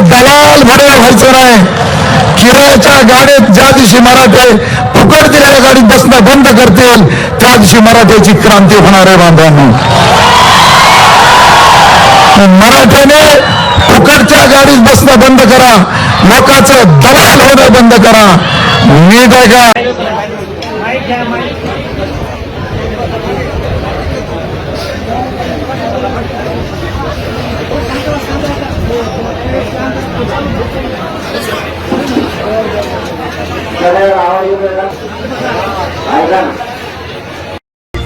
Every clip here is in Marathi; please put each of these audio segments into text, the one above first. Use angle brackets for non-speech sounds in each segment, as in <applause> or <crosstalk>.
दलाल भडे व्हायचं नाही. किरायाच्या गाडीत ज्या दिवशी मराठे फुकट दिलेल्या गाडीत बसणं बंद करतील त्या दिवशी मराठ्याची क्रांती होणार आहे बांधवांनी. मराठ्याने फुकटच्या गाडीत बसणं बंद करा. लोकांचं दलाल होणं बंद करा. मी काय का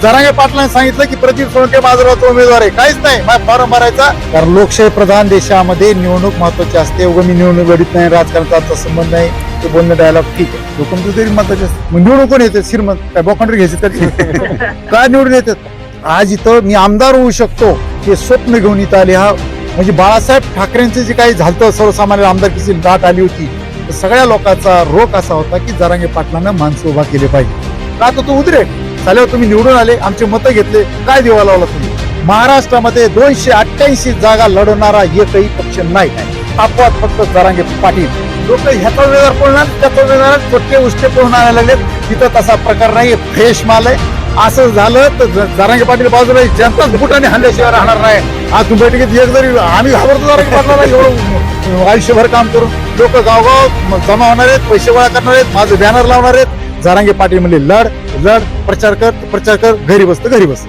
जरांगे पाटलांनी सांगितलं की प्रदीप सोळंके माझा उमेदवार आहे. काहीच नाही. माझा फॉर्म भरायचा. कारण लोकशाही प्रधान देशामध्ये निवडणूक महत्वाची असते. उगा मी निवडणूक लढीत नाही. राजकारणाचा संबंध नाही. ते बोलणं डायलॉग ठीक आहे. लोकांचं तरी महत्त्वाचे असते मग निवडून कोण येते? श्रीमंत. काय बोकांडर घ्यायचे तर? <laughs> काय निवडून येतात? आज इथं मी आमदार होऊ शकतो. हे स्वप्न घेऊन इथं आले हा. म्हणजे बाळासाहेब ठाकरेंचे जे काही झालं सर्वसामान्य आमदारकीची दाट आली होती. सगळ्या लोकांचा रोख असा होता की जरांगे पाटलांना माणसं उभा केले पाहिजे. का तर तो उद्रेक झाल्यावर तुम्ही निवडून आले आमचे मतं घेतले. काय देवा लावला तुम्ही? महाराष्ट्रामध्ये दोनशे अठ्ठ्याऐंशी जागा लढवणारा एकही पक्ष नाही. अपवाद फक्त जरांगे पाटील. लोक ह्याचा वेळार पळणार त्याचा वेळार छोटे उष्टे पळून आणायला लागलेत? तिथं तसा प्रकार नाही फ्रेश माल आहे. असं झालं तर जरांगे पाटील बाजूला जनताच बुटाने हल्ल्याशिवाय राहणार नाही. आज तुम्ही बैठकीत एक जरी आम्ही घाबरतो जरांगे पाटलाला. एवढं आयुष्यभर काम करून लोक गावगाव जमा होणार आहेत पैसे गोळा करणार आहेत माझं बॅनर लावणार आहेत. जारांगे पाटील म्हणले लढ लढ प्रचार कर प्रचार कर घरी बसत घरी बस.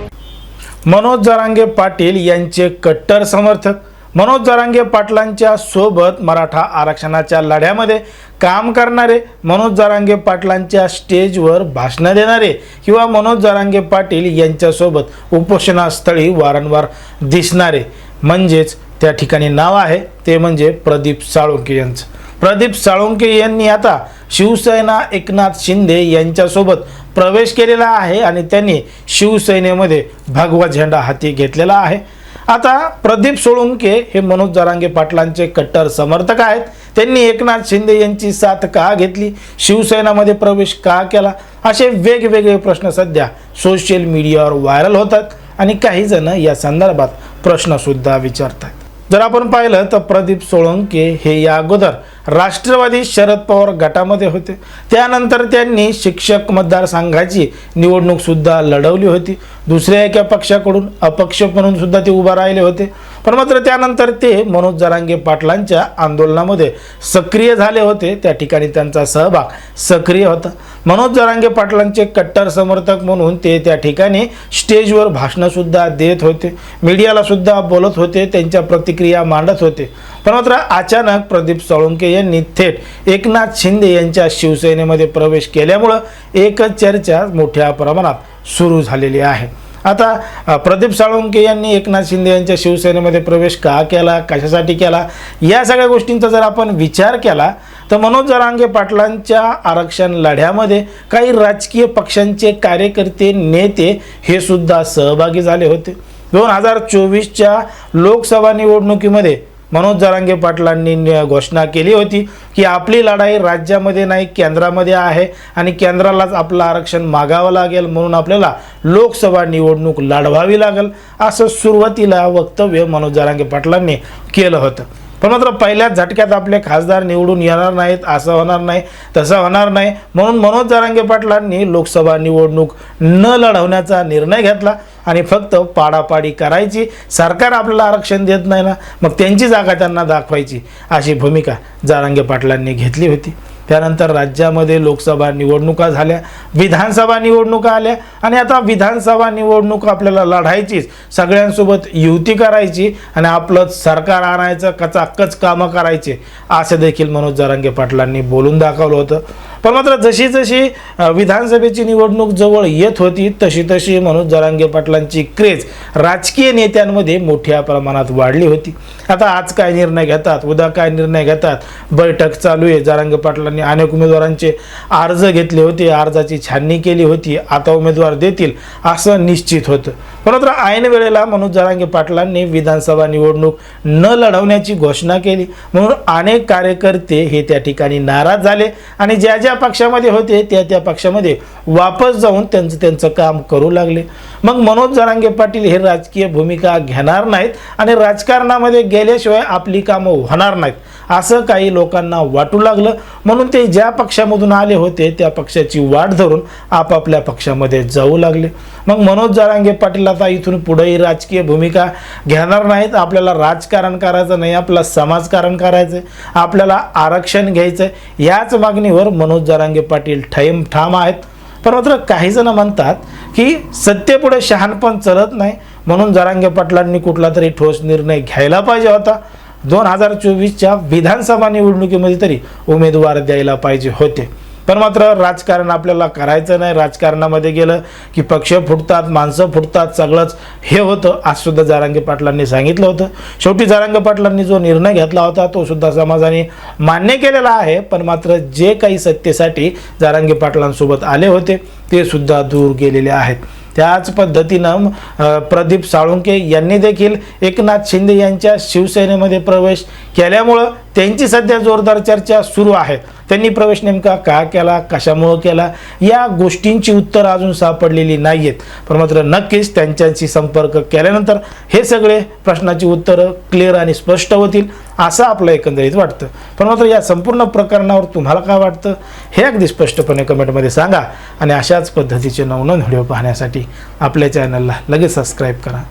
मनोज जरांगे पाटील यांचे कट्टर समर्थक. मनोज जरांगे पाटलांच्या सोबत मराठा आरक्षणाच्या लढ्यामध्ये काम करणारे मनोज जरांगे पाटलांच्या स्टेजवर भाषणं देणारे किंवा मनोज जरांगे पाटील यांच्यासोबत उपोषणास्थळी वारंवार दिसणारे. म्हणजेच त्या ठिकाणी नाव आहे ते म्हणजे प्रदीप साळुंके यांचं. प्रदीप साळुंके यांनी आता शिवसेना एकनाथ शिंदे यांच्यासोबत प्रवेश केलेला आहे आणि त्यांनी शिवसेनेमध्ये भगवा झेंडा हाती घेतलेला आहे. आता प्रदीप सोळुंके हे मनोज जरांगे पाटलांचे कट्टर समर्थक आहेत. त्यांनी एकनाथ शिंदे यांची साथ का घेतली? शिवसेनामध्ये प्रवेश का केला? असे वेगवेगळे प्रश्न सध्या सोशल मीडियावर व्हायरल होतात आणि काही जण या संदर्भात प्रश्नसुद्धा विचारतात. जर आपण पाहिलं तर प्रदीप सोळंके हे या अगोदर राष्ट्रवादी शरद पवार गटामध्ये होते. त्यानंतर त्यांनी शिक्षक मतदारसंघाची निवडणूकसुद्धा लढवली होती. दुसऱ्या एका पक्षाकडून अपक्ष म्हणून सुद्धा ते उभा राहिले होते. पण मात्र त्यानंतर ते मनोज जरांगे पाटलांच्या आंदोलनामध्ये सक्रिय झाले होते. त्या ठिकाणी त्यांचा सहभाग सक्रिय होता. मनोज जरांगे पाटलांचे कट्टर समर्थक म्हणून ते त्या ठिकाणी स्टेजवर भाषणंसुद्धा देत होते. मीडियालासुद्धा बोलत होते. त्यांच्या प्रतिक्रिया मांडत होते. पण मात्र अचानक प्रदीप साळुंके यांनी थेट एकनाथ शिंदे यांच्या शिवसेनेमध्ये प्रवेश केल्यामुळं एकच चर्चा मोठ्या प्रमाणात सुरू झालेली आहे. आता प्रदीप साळुंके यांनी एकनाथ शिंदे यांच्या शिवसेनेमध्ये प्रवेश का केला कशासाठी केला या सगळ्या गोष्टींचा जर आपण विचार केला तर मनोज जरांगे पाटलांच्या आरक्षण लढ्यामध्ये काही राजकीय पक्षांचे कार्यकर्ते नेते हे सुद्धा सहभागी झाले होते. दोन हजार चोवीसच्या लोकसभा निवडणुकीमध्ये मनोज जरांगे पाटलांनी घोषणा केली होती की आपली लढाई राज्यामध्ये नाही केंद्रामध्ये आहे आणि केंद्रालाच आपलं आरक्षण मागावं लागेल म्हणून आपल्याला लोकसभा निवडणूक लढवावी लागेल असं सुरुवातीला वक्तव्य मनोज जरांगे पाटलांनी केलं होतं. पण मात्र पहिल्याच झटक्यात आपले खासदार निवडून येणार नाहीत असं होणार नाही तसं होणार नाही. म्हणून मनोज जारांगे पाटलांनी लोकसभा निवडणूक न लढवण्याचा निर्णय घेतला आणि फक्त पाडापाडी करायची. सरकार आपल्याला आरक्षण देत नाही ना मग त्यांची जागा त्यांना दाखवायची अशी भूमिका जारांगे पाटलांनी घेतली होती. त्यानंतर राज्यामध्ये लोकसभा निवडणुका झाल्या विधानसभा निवडणुका आल्या आणि आता विधानसभा निवडणूक आपल्याला लढायचीच. सगळ्यांसोबत युती करायची आणि आपलं सरकार आणायचं कचाकच कामं करायचे असं देखील मनोज जरांगे पाटलांनी बोलून दाखवलं होतं. पण मात्र जशी जशी विधानसभेची निवडणूक जवळ येत होती तशी तशी मनोज जरांगे पाटलांची क्रेज राजकीय नेत्यांमध्ये मोठ्या प्रमाणात वाढली होती. आता आज काय निर्णय घेतात? उद्या काय निर्णय घेतात? बैठक चालू आहे. जरांगे पाटलांनी अनेक उमेदवारांचे अर्ज घेतले होते. अर्जाची छाननी केली होती. आता उमेदवार देतील असं निश्चित होतं. परंतु ऐन वेळेला मनोज जरांगे पाटलांनी विधानसभा निवडणूक न लढवण्याची घोषणा केली. म्हणून अनेक कार्यकर्ते हे त्या ठिकाणी नाराज झाले आणि ज्या ज्या पक्षामध्ये होते त्या त्या पक्षामध्ये वापस जाऊन त्यांचं त्यांचं काम करू लागले. मग मनोज जरांगे पाटील हे राजकीय भूमिका घेणार नाहीत आणि राजकारणामध्ये गेल्याशिवाय आपली कामं होणार नाहीत. असं काही लोकांना वाटू लागलं. म्हणून ते ज्या पक्षामधून आले होते त्या पक्षाची वाट धरून आपापल्या पक्षामध्ये जाऊ लागले. मग मनोज जारांगे पाटील आता इथून पुढेही राजकीय भूमिका घेणार नाहीत. आपल्याला राजकारण करायचं नाही आपलं समाजकारण करायचं आहे आपल्याला आरक्षण घ्यायचं आहे. याच मागणीवर मनोज जारांगे पाटील ठैम ठाम आहेत. पण मात्र काही जण म्हणतात की सत्तेपुढे शहाणपण चलत नाही. म्हणून जरांगे पाटलांनी कुठला तरी ठोस निर्णय घ्यायला पाहिजे होता. दोन हजार चोवीसच्या विधानसभा निवडणुकीमध्ये तरी उमेदवार द्यायला पाहिजे होते. पण मात्र राजकारण आपल्याला करायचं नाही. राजकारणामध्ये गेलं की पक्ष फुटतात माणसं फुटतात सगळंच हे होतं आज सुद्धा जारांगे पाटलांनी सांगितलं होतं. शेवटी जारांगे पाटलांनी जो निर्णय घेतला होता तो सुद्धा समाजाने मान्य केलेला आहे. पण मात्र जे काही सत्तेसाठी जारांगे पाटलांसोबत आले होते ते सुद्धा दूर गेलेले आहेत. त्याच पद्धतीनं प्रदीप साळुंके यांनी देखील एकनाथ शिंदे यांच्या शिवसेनेमध्ये प्रवेश केल्यामुळं त्यांची सध्या जोरदार चर्चा सुरू आहे. त्यांनी प्रवेश नेमका का केला कशामुळं केला? या गोष्टींची उत्तरं अजून सापडलेली नाही आहेत पण मात्र नक्कीच त्यांच्याशी संपर्क केल्यानंतर हे सगळे प्रश्नाची उत्तरं क्लिअर आणि स्पष्ट होतील असं आपलं एकंदरीत वाटतं. पण मात्र या संपूर्ण प्रकरणावर तुम्हाला काय वाटतं? हे अगदी स्पष्टपणे कमेंटमध्ये सांगा. आणि अशाच पद्धतीचे नवनवीन व्हिडिओ पाहण्यासाठी आपल्या चॅनलला लगेच सबस्क्राईब करा.